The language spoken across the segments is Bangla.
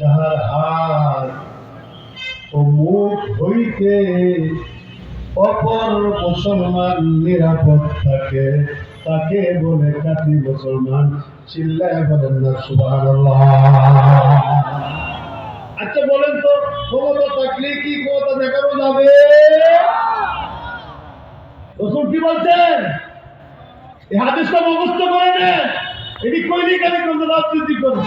যাহার হাত ও মুখ হইতে অপর মুসলমান নিরাপদ থাকে, তাকে বলে কাটি মুসলমান, চিল্লায় বলেন না সুবাহ আচ্ছা বলেন তো, ক্ষমতা থাকলে কি ক্ষমতা দেখানো যাবে? রসুল কি বলছেন? এই হাদিসটা মুখস্থ করে নেন। এটি কইলি কেন রাজনীতি করুন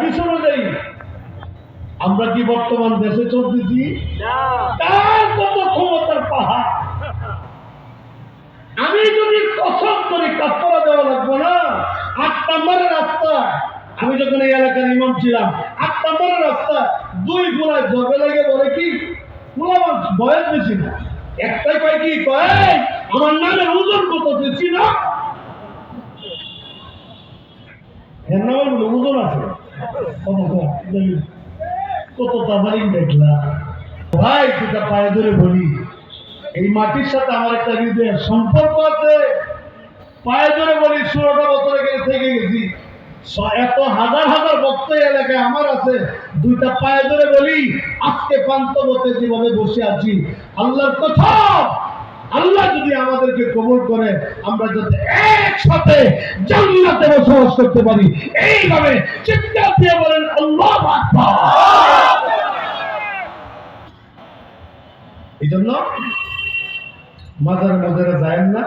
হাদিস অনুযায়ী আমরা কি বর্তমান দেশে চলতেছি? কত ক্ষমতার পাহাড়? আমি যদি কসম করে কাপড়া দেওয়া লাগবো না আট নম্বরের রাস্তা। আমি যখন এই এলাকার ইমাম ছিলাম আট নম্বরের রাস্তা। দুই গোলায় জবে লাগে বলে কি? গোলাম বয়স বেশি না। একটাই কয় কি? কয় আমার নামে ওজন কত বেশি না? এর নামে ওজন আছে? কত তাবারিং দেখলাম ভাই, দুটা পায়ে ধরে বলি। এই মাটির সাথে আমার একটা হৃদয়ের সম্পর্ক আছে। পায়ে ধরে বলি, ষোলোটা থেকে গেছি। এত হাজার হাজার ভক্ত এলাকায় আমার আছে। দুইটা পায়ে ধরে বলি, আজকে পান্তবতে যেভাবে বসে আছি, আল্লাহর কথা আল্লাহ যদি আমাদেরকে কবুল করে, আমরা যাতে একসাথে জান্নাতে বসবাস করতে পারি। এইভাবে চিন্তা দিয়ে বলেন, আল্লাহ এই জন্য মাজার মাজারে যায় না।